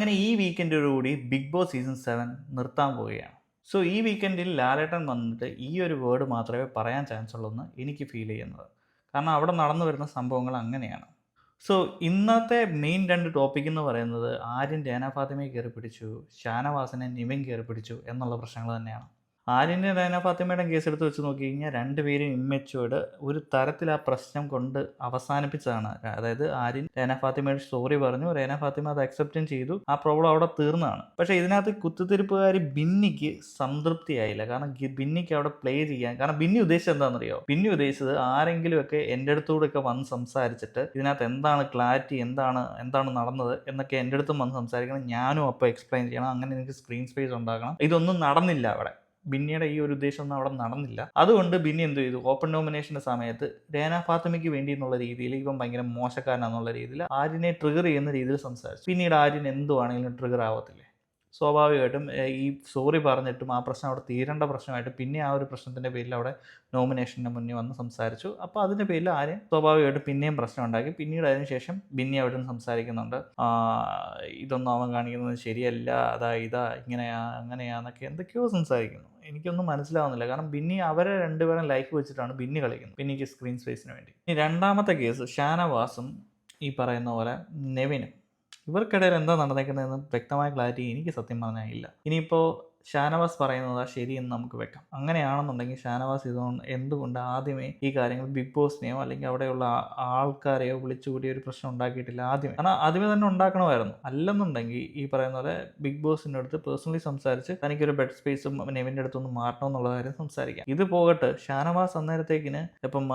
അങ്ങനെ ഈ വീക്കെൻഡോടുകൂടി ബിഗ് ബോസ് സീസൺ സെവൻ നിർത്താൻ പോവുകയാണ്. സോ ഈ വീക്കെൻഡിൽ ലാലേട്ടൻ വന്നിട്ട് ഈ ഒരു വേർഡ് മാത്രമേ പറയാൻ ചാൻസ് ഉള്ളൂ എന്ന് എനിക്ക് ഫീൽ ചെയ്യുന്നത്. കാരണം അവിടെ നടന്നു വരുന്ന സംഭവങ്ങൾ അങ്ങനെയാണ്. സോ ഇന്നത്തെ മെയിൻ രണ്ട് ടോപ്പിക് എന്ന് പറയുന്നത് ആര്യൻ രേന ഫാത്തിമയെ കയറി പിടിച്ചു ഷാനവാസിനെ നിവിൻ കയറി പിടിച്ചു എന്നുള്ള പ്രശ്നങ്ങൾ തന്നെയാണ്. ആര്യന്റെ രേന ഫാത്തിമയുടെ കേസ് എടുത്ത് വെച്ച് നോക്കി കഴിഞ്ഞാൽ രണ്ടുപേരും ഇമ്മച്ചുവേർഡ് ഒരു തരത്തിൽ ആ പ്രശ്നം കൊണ്ട് അവസാനിപ്പിച്ചതാണ്. അതായത് ആര്യൻ റേന ഫാത്തിമയുടെ സ്റ്റോറി പറഞ്ഞു റേന ഫാത്തിമ അത് അക്സെപ്റ്റും ചെയ്തു ആ പ്രോബ്ലം അവിടെ തീർന്നതാണ്. പക്ഷേ ഇതിനകത്ത് കുത്തിത്തിരിപ്പുകാരി ബിന്നിക്ക് സംതൃപ്തിയായില്ല. കാരണം ബിന്നിക്ക് അവിടെ പ്ലേ ചെയ്യാൻ കാരണം ബിന്നി ഉദ്ദേശിച്ചത് എന്താണെന്നറിയോ? ബിന്നി ഉദ്ദേശിച്ചത് ആരെങ്കിലുമൊക്കെ എന്റെ അടുത്തൂടെയൊക്കെ വന്ന് സംസാരിച്ചിട്ട് ഇതിനകത്ത് എന്താണ് ക്ലാരിറ്റി എന്താണ് എന്താണ് നടന്നത് എന്നൊക്കെ എന്റെ അടുത്തും വന്ന് സംസാരിക്കണം. ഞാനും അപ്പോൾ എക്സ്പ്ലെയിൻ ചെയ്യണം. അങ്ങനെ എനിക്ക് സ്ക്രീൻ സ്പേസ് ഉണ്ടാക്കണം ഇതൊന്നും നടന്നില്ല അവിടെ. ബിന്നിയുടെ ഈ ഒരു ഉദ്ദേശം ഒന്നും അവിടെ നടന്നില്ല. അതുകൊണ്ട് ബിന്നി എന്ത് ചെയ്തു? ഓപ്പൺ നോമിനേഷന്റെ സമയത്ത് രേന ഫാത്തിമയ്ക്ക് വേണ്ടി എന്നുള്ള രീതിയിൽ ഇവൻ ഭയങ്കര മോശക്കാരനാന്നുള്ള രീതിയിൽ ആര്യനെ ട്രിഗർ ചെയ്യുന്ന രീതിയിൽ സംസാരിച്ചു. പിന്നീട് ആര്യൻ എന്തുവാണെങ്കിലും ട്രിഗർ ആവത്തില്ലേ? സ്വാഭാവികമായിട്ടും ഈ സോറി പറഞ്ഞിട്ടും ആ പ്രശ്നം അവിടെ തീരേണ്ട പ്രശ്നമായിട്ട് പിന്നെ ആ ഒരു പ്രശ്നത്തിന്റെ പേരിൽ അവിടെ നോമിനേഷന് മുന്നേ വന്ന് സംസാരിച്ചു. അപ്പോൾ അതിന്റെ പേരിൽ ആരെയും സ്വാഭാവികമായിട്ടും പിന്നെയും പ്രശ്നം ഉണ്ടാക്കി. പിന്നീട് അതിന് ശേഷം ബിന്നി അവിടെ സംസാരിക്കുന്നുണ്ട്. ഇതൊന്നും അവൻ കാണിക്കുന്നത് ശരിയല്ല അതാ ഇതാ ഇങ്ങനെയാ അങ്ങനെയാന്നൊക്കെ എന്തൊക്കെയോ സംസാരിക്കുന്നു. എനിക്കൊന്നും മനസ്സിലാവുന്നില്ല. കാരണം ബിന്നി അവരെ രണ്ടുപേരും ലൈക്ക് വെച്ചിട്ടാണ് ബിന്നി കളിക്കുന്നത്. ബിന്നിക്ക് സ്ക്രീൻ സ്പേസിന് വേണ്ടി. ഇനി രണ്ടാമത്തെ കേസ് ഷാനവാസും ഈ പറയുന്ന പോലെ നെവിനും. ഇവർക്കിടയിൽ എന്താ നടന്നേക്കുന്നതെന്ന് വ്യക്തമായ ക്ലാരിറ്റി എനിക്ക് സത്യം പറഞ്ഞാൽ ഇല്ല. ഇനിയിപ്പോൾ ഷാനവാസ് പറയുന്നത് ശരിയെന്ന് നമുക്ക് വെക്കാം. അങ്ങനെയാണെന്നുണ്ടെങ്കിൽ ഷാനവാസ് ഇതുകൊണ്ട് എന്തുകൊണ്ട് ആദ്യമേ ഈ കാര്യങ്ങൾ ബിഗ് ബോസിനെയോ അല്ലെങ്കിൽ അവിടെയുള്ള ആൾക്കാരെയോ വിളിച്ചുകൂടി ഒരു പ്രശ്നം ഉണ്ടാക്കിയിട്ടില്ല ആദ്യമേ. കാരണം ആദ്യമേ തന്നെ ഉണ്ടാക്കണമായിരുന്നു. അല്ലെന്നുണ്ടെങ്കിൽ ഈ പറയുന്ന പോലെ ബിഗ് ബോസിന്റെ അടുത്ത് പേഴ്സണലി സംസാരിച്ച് തനിക്കൊരു ബെഡ് സ്പേസും നെവിന്റെ അടുത്തൊന്നും മാറണം എന്നുള്ള കാര്യം സംസാരിക്കാം. ഇത് പോകട്ടെ ഷാനവാസ് അന്നേരത്തേക്കിന് ഇപ്പം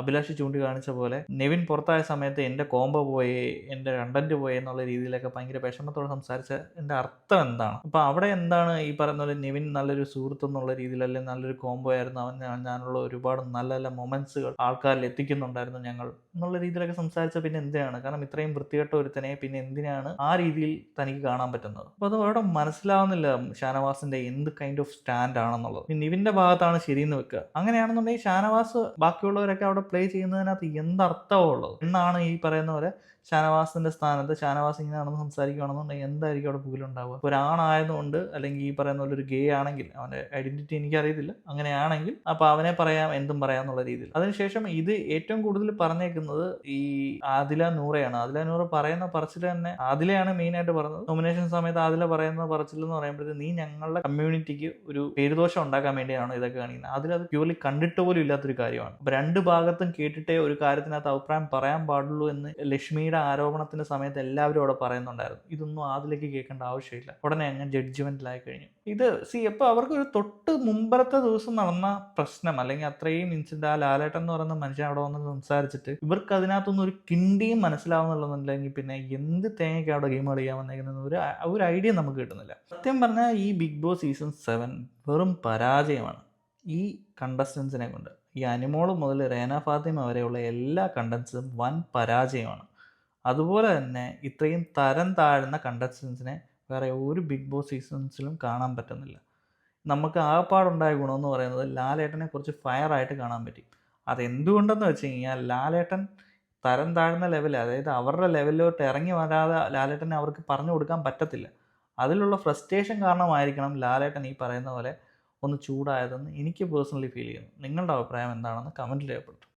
അഭിലാഷ് ചൂണ്ടിക്കാണിച്ച പോലെ നെവിൻ പുറത്തായ സമയത്ത് എന്റെ കോംബോ പോയി എന്റെ കണ്ടന്റ് പോയി എന്നുള്ള രീതിയിലൊക്കെ ഭയങ്കര വിഷമത്തോടെ സംസാരിച്ച എന്റെ അർത്ഥം എന്താണ്? അപ്പോൾ അവിടെ എന്താണ് ഈ പറയുന്ന പോലെ നിവിൻ നല്ലൊരു സുഹൃത്ത് എന്നുള്ള രീതിയിൽ അല്ലെങ്കിൽ നല്ലൊരു കോംബോ ആയിരുന്നു അവൻ. ഞാനുള്ള ഒരുപാട് നല്ല നല്ല മൊമെന്റ്സുകൾ ആൾക്കാരിൽ എത്തിക്കുന്നുണ്ടായിരുന്നു ഞങ്ങൾ എന്നുള്ള രീതിയിലൊക്കെ സംസാരിച്ച പിന്നെ എന്തിനാണ്? കാരണം ഇത്രയും വൃത്തികെട്ട ഒരുത്തനെ പിന്നെ എന്തിനാണ് ആ രീതിയിൽ തനിക്ക് കാണാൻ പറ്റുന്നത്? അപ്പോൾ അത് അവിടെ മനസ്സിലാവുന്നില്ല ഷാനവാസിന്റെ എന്ത് കൈൻഡ് ഓഫ് സ്റ്റാൻഡ് ആണെന്നുള്ളത്. നിവിന്റെ ഭാഗത്താണ് ശരിയെന്ന് വെക്കുക. അങ്ങനെയാണെന്നുണ്ടെങ്കിൽ ഷാനവാസ് ബാക്കിയുള്ളവരൊക്കെ അവിടെ പ്ലേ ചെയ്യുന്നതിനകത്ത് എന്തർത്ഥമുള്ളത് എന്നാണ് ഈ പറയുന്ന പോലെ ഷാനവാസിന്റെ സ്ഥാനത്ത് ഷാനവാസ് ഇങ്ങനെയാണെന്ന് സംസാരിക്കുകയാണെന്നുണ്ടെങ്കിൽ എന്തായിരിക്കും അവിടെ പുകിലുണ്ടാവുക ഒരാണായതുകൊണ്ട് അല്ലെങ്കിൽ ഈ പറയുന്ന ഒരു ഗേ ആണെങ്കിൽ അവന്റെ ഐഡന്റിറ്റി എനിക്കറിയത്തില്ല. അങ്ങനെയാണെങ്കിൽ അപ്പൊ അവനെ പറയാം എന്തും പറയാം എന്നുള്ള രീതിയിൽ. അതിനുശേഷം ഇത് ഏറ്റവും കൂടുതൽ പറഞ്ഞേക്കുന്നത് ഈ ആദില നൂറയാണ്. ആദില നൂറ പറയുന്ന പറച്ചിൽ തന്നെ ആദിലയാണ് മെയിൻ ആയിട്ട് പറഞ്ഞത്. നോമിനേഷൻ സമയത്ത് ആദില പറയുന്ന പറച്ചിൽ എന്ന് പറയുമ്പോഴത്തേക്ക് നീ ഞങ്ങളുടെ കമ്മ്യൂണിറ്റിക്ക് ഒരു പേരുദോഷം ഉണ്ടാക്കാൻ വേണ്ടിയാണ് ഇതൊക്കെ കാണിക്കുന്നത്. അതിൽ അത് പ്യൂർലി കണ്ടിട്ട് പോലും ഇല്ലാത്തൊരു കാര്യമാണ്. രണ്ട് ഭാഗത്തും കേട്ടിട്ടേ ഒരു കാര്യത്തിനകത്ത് അഭിപ്രായം പറയാൻ പാടുള്ളൂ എന്ന് ലക്ഷ്മിയുടെ ആരോപണത്തിന്റെ സമയത്ത് എല്ലാവരും അവിടെ പറയുന്നുണ്ടായിരുന്നു. ഇതൊന്നും ആദിലേക്ക് കേൾക്കേണ്ട ആവശ്യമില്ല. ഉടനെ അങ്ങ് ജഡ്ജ്മെന്റിലായി കഴിഞ്ഞു. ഇത് സി അപ്പോൾ അവർക്ക് ഒരു തൊട്ട് മുമ്പത്തെ ദിവസം നടന്ന പ്രശ്നം അല്ലെങ്കിൽ അത്രയും ഇൻസിഡന്റ് ആ ലാലേട്ടൻ എന്ന് പറയുന്ന മനുഷ്യൻ അവിടെ വന്ന് സംസാരിച്ചിട്ട് ഇവർക്ക് അതിനകത്തൊന്നും ഒരു കിണ്ടിയും മനസ്സിലാവുന്നുള്ളതെന്നുണ്ടെങ്കിൽ പിന്നെ എന്ത് തേങ്ങയ്ക്ക് അവിടെ ഗെയിം കളിക്കാൻ വന്നേക്കുന്ന ഒരു ഒരു ഐഡിയ നമുക്ക് കിട്ടുന്നില്ല. സത്യം പറഞ്ഞാൽ ഈ ബിഗ് ബോസ് സീസൺ സെവൻ വെറും പരാജയമാണ്. ഈ കണ്ടസ്റ്റൻസിനെ കൊണ്ട് ഈ അനിമോൾ മുതൽ റേന ഫാത്തിമ വരെയുള്ള എല്ലാ കണ്ടസ്റ്റൻസും വൻ പരാജയമാണ്. അതുപോലെ തന്നെ ഇത്രയും തരം താഴ്ന്ന കണ്ടസ്റ്റൻസിനെ വേറെ ഒരു ബിഗ് ബോസ് സീസൺസിലും കാണാൻ പറ്റുന്നില്ല. നമുക്ക് ആകപ്പാടുണ്ടായ ഗുണമെന്ന് പറയുന്നത് ലാലേട്ടനെ കുറച്ച് ഫയറായിട്ട് കാണാൻ പറ്റി. അതെന്തുകൊണ്ടെന്ന് വെച്ച് കഴിഞ്ഞാൽ ലാലേട്ടൻ തരം താഴ്ന്ന ലെവൽ അതായത് അവരുടെ ലെവലിലോട്ട് ഇറങ്ങി വരാതെ ലാലേട്ടനെ അവർക്ക് പറഞ്ഞു കൊടുക്കാൻ പറ്റത്തില്ല. അതിലുള്ള ഫ്രസ്ട്രേഷൻ കാരണമായിരിക്കണം ലാലേട്ടൻ ഈ പറയുന്ന പോലെ ഒന്ന് ചൂടായതെന്ന് എനിക്ക് പേഴ്സണലി ഫീൽ ചെയ്യുന്നു. നിങ്ങളുടെ അഭിപ്രായം എന്താണെന്ന് കമന്റിൽ രേഖപ്പെടുത്തും.